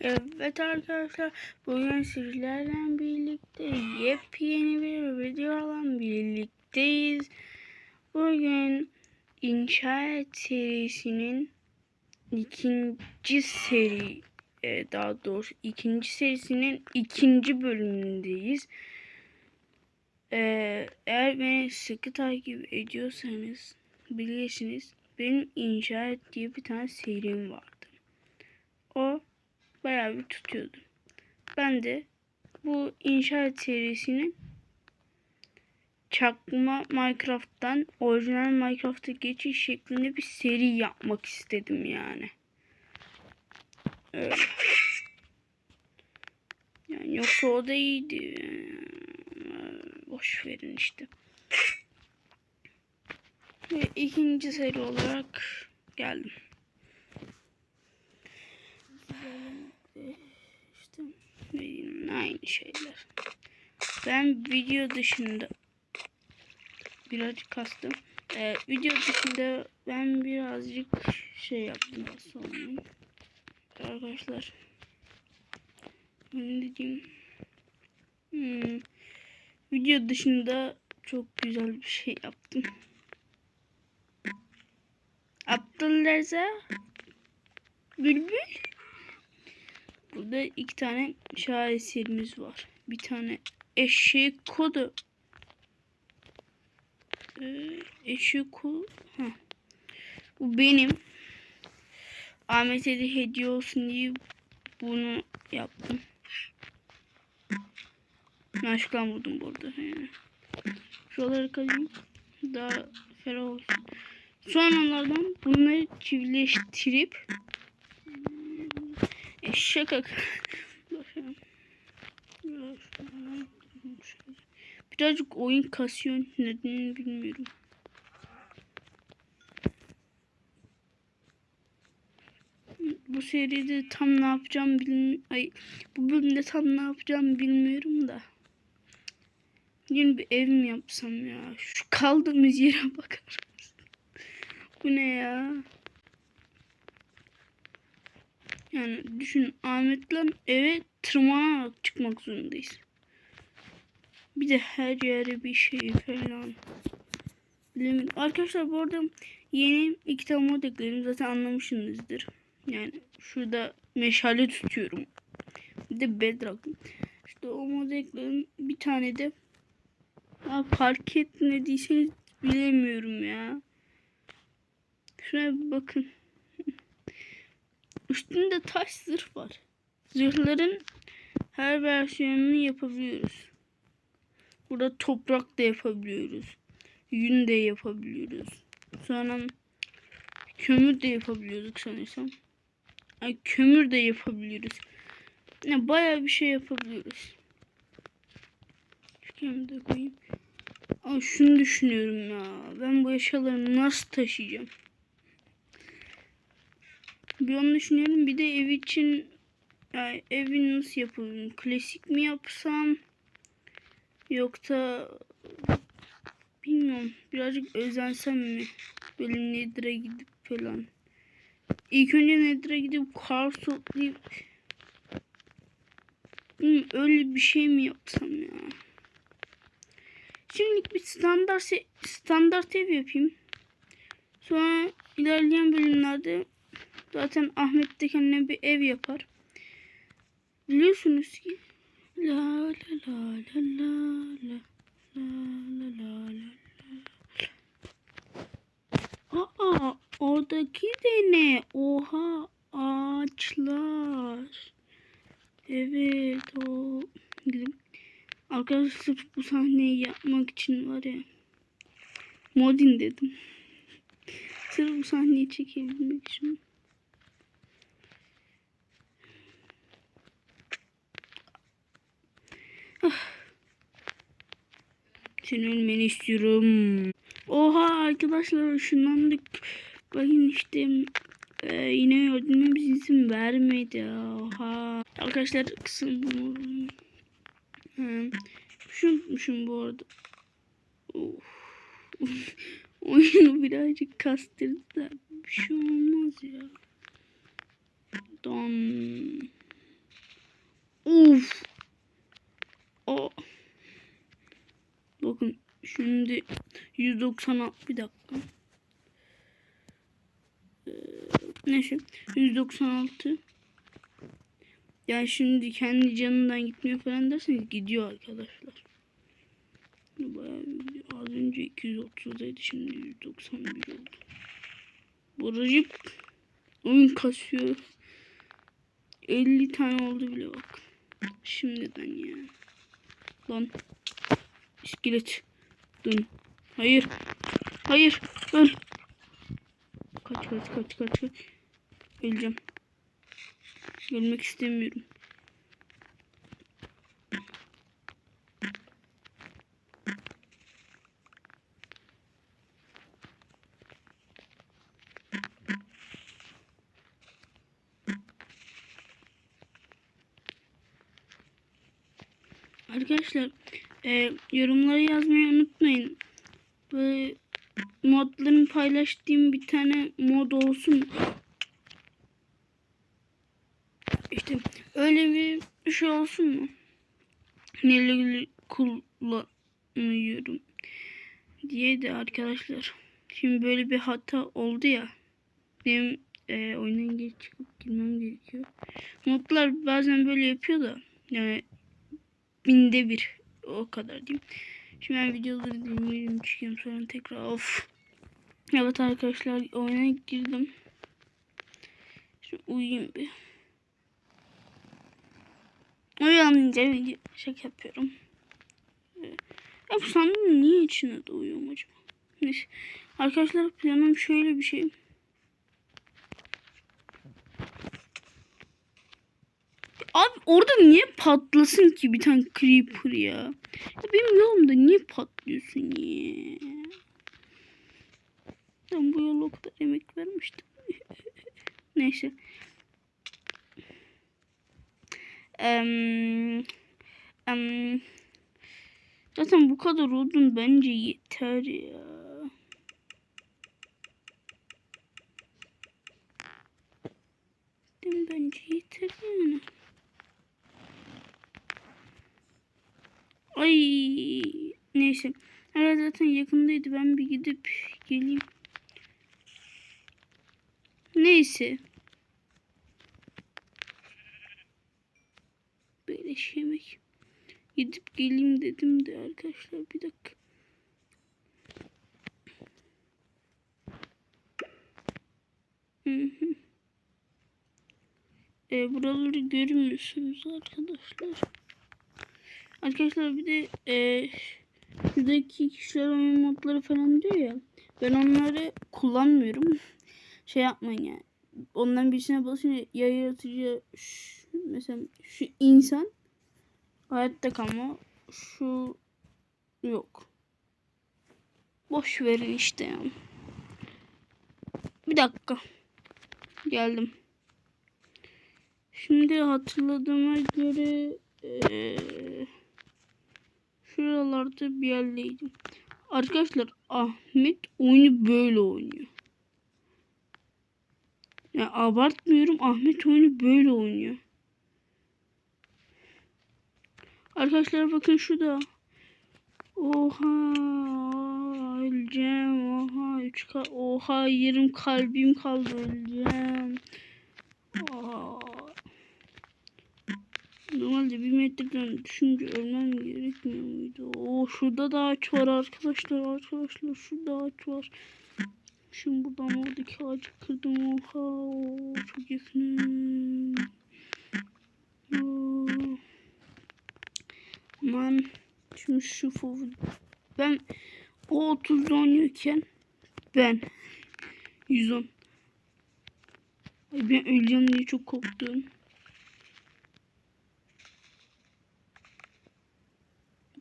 Evet arkadaşlar bugün sizlerle birlikte yepyeni bir videoyla birlikteyiz. Bugün İnşaat serisinin ikinci seri e, daha doğrusu ikinci serisinin ikinci bölümündeyiz. E, eğer beni sıkı takip ediyorsanız bilirsiniz benim İnşaat diye bir tane serim vardı. O bayağı bir tutuyordu. Ben de bu inşaat serisinin çakma Minecraft'tan orijinal Minecraft'a geçiş şeklinde bir seri yapmak istedim yani. Yani yoksa o da iyiydi. Boş verin işte. Ve ikinci seri olarak geldim. İşte aynı şeyler. Ben video dışında birazcık kastım. Ee, video dışında ben birazcık şey yaptım. Olmayayım? Arkadaşlar. Ne diyeyim? Hmm. Video dışında çok güzel bir şey yaptım. Abdülreza Bülbül Burada iki tane şaheserimiz var. Bir tane eşek kodu. Ee, eşek kodu. Bu benim. Ahmet'e de hediye olsun diye bunu yaptım. Aşktan vurdum burada. Yani. Şuraları kazayım. Daha ferah olsun. Sonralardan bunları çiftleştirip Şaka. Birazcık oyun kasıyor. Neden bilmiyorum. Bu seride tam ne yapacağım bilmiyorum. Ay bu bölümde tam ne yapacağım bilmiyorum da. Yeni bir ev mi yapsam ya? Şu kaldığımız yere bakar mısın? Bu ne ya? Yani düşün Ahmet'le eve tırmanarak çıkmak zorundayız. Bir de her yere bir şey falan. Bilemiyorum. Arkadaşlar bu arada yeni iki tane mod ekledim. Zaten anlamışsınızdır. Yani şurada meşale tutuyorum. Bir de bedrock. İşte o mod ekledim. Bir tane de ya fark etmediyseniz bilemiyorum ya. Şuraya bakın. Üstünde taş zırh var. Zırhların her versiyonunu yapabiliyoruz. Burada toprak da yapabiliyoruz. Yün de yapabiliyoruz. Sonra kömür de yapabiliyorduk sanırsam. Ay kömür de yapabiliyoruz. Ne bayağı bir şey yapabiliyoruz. Şu kömürü de koyayım. Aa, şunu düşünüyorum ya. Ben bu eşyaları nasıl taşıyacağım? Bir onu düşünüyorum. Bir de ev için yani evi nasıl yapalım? Klasik mi yapsam? Yoksa bilmiyorum. Birazcık özensem mi? Böyle Nether'a gidip falan. İlk önce Nether'a gidip kar toplayıp bilmiyorum, öyle bir şey mi yapsam ya? Şimdilik bir standart standart ev yapayım. Sonra ilerleyen bölümlerde Zaten Ahmet de kendine bir ev yapar. Biliyorsunuz ki la la la la la la la la la la Aa oradaki de ne? Oha ağaçlar. Evet o. Arkadaşlar sırf bu sahneyi yapmak için var ya. Modin dedim. Sırf bu sahneyi çekebilmek için. Senin ölmeni istiyorum. Oha arkadaşlar ışınlandık. Bakın işte e, yine öldürmemiz izin vermedi. Oha. Arkadaşlar kısım bunu. Şunmuşum bu arada. Of. Oyunu birazcık kastırdı da bir şey olmaz ya. Don. Şimdi 196 bir dakika. Ee, neyse 196 yani şimdi kendi canından gitmiyor falan derseniz gidiyor arkadaşlar. Bayağı. Az önce 230'daydı şimdi 191 oldu. Bu Recep oyun kasıyor. 50 tane oldu bile bak. Şimdiden ya. Lan. İskelet. Dön. Hayır. Hayır. Öl. Kaç kaç kaç kaç kaç. Öleceğim. Ölmek istemiyorum. Arkadaşlar e, yorumlara yazmayı unutmayın. Böyle modların paylaştığım bir tane mod olsun. İşte öyle bir şey olsun mu? Neleri kullanıyorum diye de arkadaşlar. Şimdi böyle bir hata oldu ya. Benim e, oyundan geç çıkıp girmem gerekiyor. Modlar bazen böyle yapıyor da. Yani binde bir o kadar diyeyim. Şimdi ben videoları dinleyelim çıkıyorum sonra tekrar of. Evet arkadaşlar oyuna girdim. Şimdi uyuyayım bir. Uyanınca video şaka yapıyorum. Ya sandım niye içine de uyuyorum acaba? Neyse. Arkadaşlar planım şöyle bir şey. Orada niye patlasın ki bir tane creeper ya? ya benim yolumda niye patlıyorsun ya? Ben bu yola o kadar emek vermiştim. Neyse. Em, em, zaten bu kadar odun bence yeter ya. Bence yeter yani. Ay neyse. Herhalde zaten yakındaydı. Ben bir gidip geleyim. Neyse. Böyle yemek. Gidip geleyim dedim de arkadaşlar bir dakika. Hı hı. E, buraları görmüyorsunuz arkadaşlar. Arkadaşlar bir de e, şuradaki kişiler oyun modları falan diyor ya. Ben onları kullanmıyorum. Şey yapmayın yani. Ondan birisine basınca ya yaratıcı şu, mesela şu insan hayatta kalma şu yok. Boş verin işte ya. Bir dakika. Geldim. Şimdi hatırladığıma göre ee, şuralarda bir yerdeydim. Arkadaşlar Ahmet oyunu böyle oynuyor. Ya yani abartmıyorum Ahmet oyunu böyle oynuyor. Arkadaşlar bakın şurada. Oha öleceğim. Oha 3 oha yarım kalbim kaldı öleceğim. Oha. Normalde bir metreden düşünce ölmem gerekmiyor muydu? Oo şurada da ağaç var arkadaşlar. Arkadaşlar şurada ağaç var. Şimdi buradan oradaki ağacı kırdım. Oha oo, çok yakınım. Aman şimdi şu fovu ben o 30'da oynuyorken ben 110 Ay ben öleceğim diye çok korktum.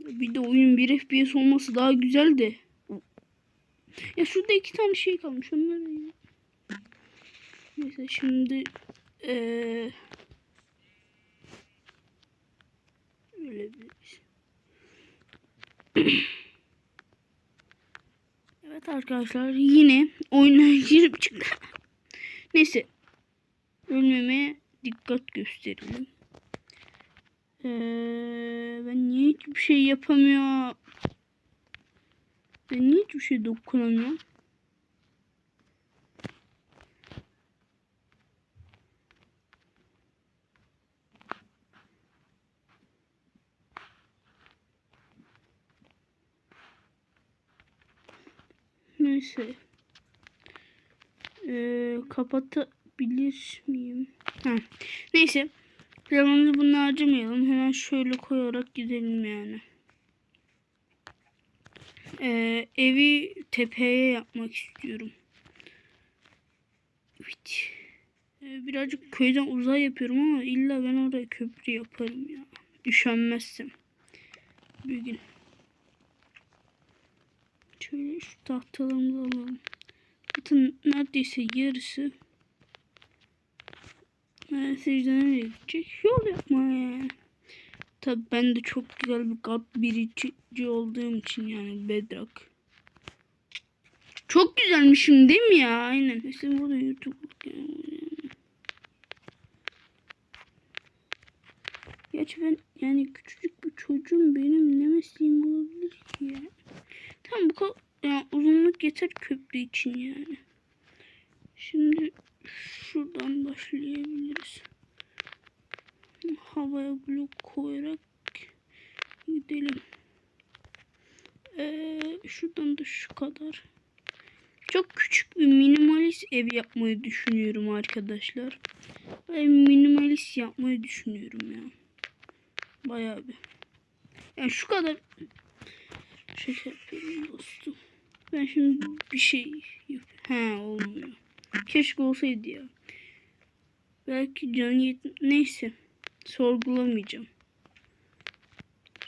Bir de oyun 1 FPS olması daha güzel de. Ya şurada iki tane şey kalmış. Onları ya. Neyse şimdi ee, öyle bir Evet arkadaşlar yine oyuna girip çıktı. Neyse ölmemeye dikkat gösterelim. Ee, ben niye hiçbir şey yapamıyorum? Ben niye hiçbir şey dokunamıyorum? Neyse. Ee, kapatabilir miyim? Ha. Neyse. Planımızı bunu harcamayalım. Hemen şöyle koyarak gidelim yani. Ee, evi tepeye yapmak istiyorum. Evet. Ee, birazcık köyden uzay yapıyorum ama illa ben oraya köprü yaparım ya. Üşenmezsem. Bir gün. Şöyle şu tahtalarımızı alalım. Zaten neredeyse yarısı ee, secde nereye gidecek? Yol yapma yani. Tabi ben de çok güzel bir kat birici olduğum için yani bedrock. Çok güzelmişim değil mi ya? Aynen. Mesela burada YouTube yani. Gerçi ben yani küçücük bir çocuğum benim ne mesleğim olabilir ki ya? Tam bu kadar yani uzunluk yeter köprü için yani. Şimdi şuradan başlayabiliriz. Havaya blok koyarak gidelim. Ee, şuradan da şu kadar. Çok küçük bir minimalist ev yapmayı düşünüyorum arkadaşlar. Ben minimalist yapmayı düşünüyorum ya. Bayağı bir. Yani şu kadar benim dostum. Ben şimdi bir şey yap. He olmuyor. Keşke olsaydı ya. Belki can yet... Neyse. Sorgulamayacağım.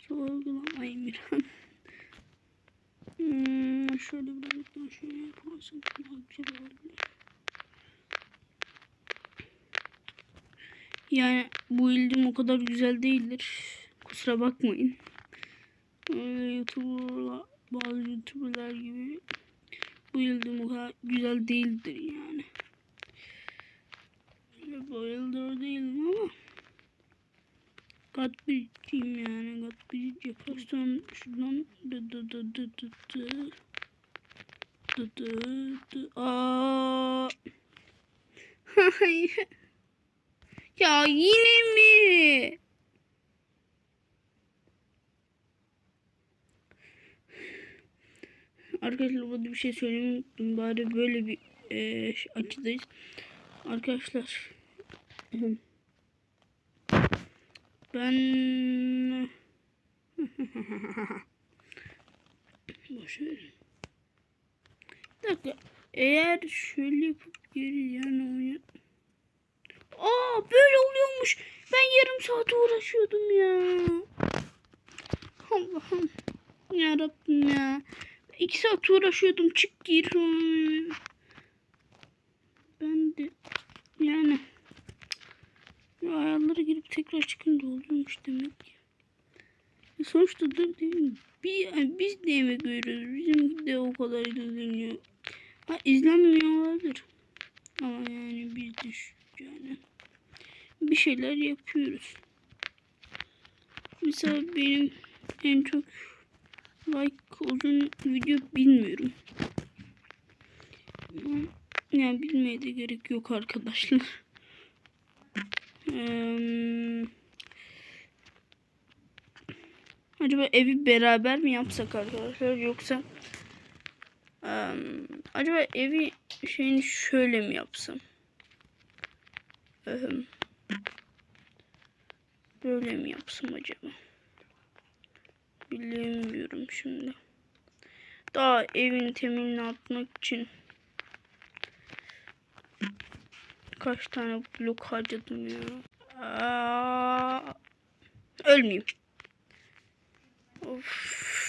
Sorgulama Emirhan. hmm, şöyle birazcık daha şöyle yaparsak daha güzel olabilir. Yani bu ildim o kadar güzel değildir. Kusura bakmayın. Öyle YouTuber'lar, bazı YouTuber'lar gibi bu ildim o kadar güzel değildir yani. Öyle bayıldır değilim ama kat biriciyim yani kat birici yaparsam dı dı dı dı dı dı dı dı dı. Ya yine mi? Arkadaşlar burada bir şey söylemeyi unuttum. Bari böyle bir e, açıdayız. Arkadaşlar. Ben boş ver. Bir dakika. Eğer şöyle yapıp geri yani oyun. Aa böyle oluyormuş. Ben yarım saat uğraşıyordum ya. Allah'ım. Ya Rabbim ya. İki saat uğraşıyordum. Çık gir. Ben de yani ya ayarlara girip tekrar çıkınca oluyormuş demek ki. E sonuçta dur değil mi? Bir, yani biz de yemek veriyoruz. Bizim de o kadar izleniyor. Ha izlenmiyor. Ama yani biz de şu, yani bir şeyler yapıyoruz. Mesela benim en çok like uzun video bilmiyorum. Yani bilmeye de gerek yok arkadaşlar. Ee, acaba evi beraber mi yapsak arkadaşlar yoksa ee, acaba evi şeyini şöyle mi yapsam? Ee, böyle mi yapsam acaba? Bilemiyorum şimdi. Daha evin temelini atmak için kaç tane blok harcadım ya. Aa, ölmeyeyim. Of.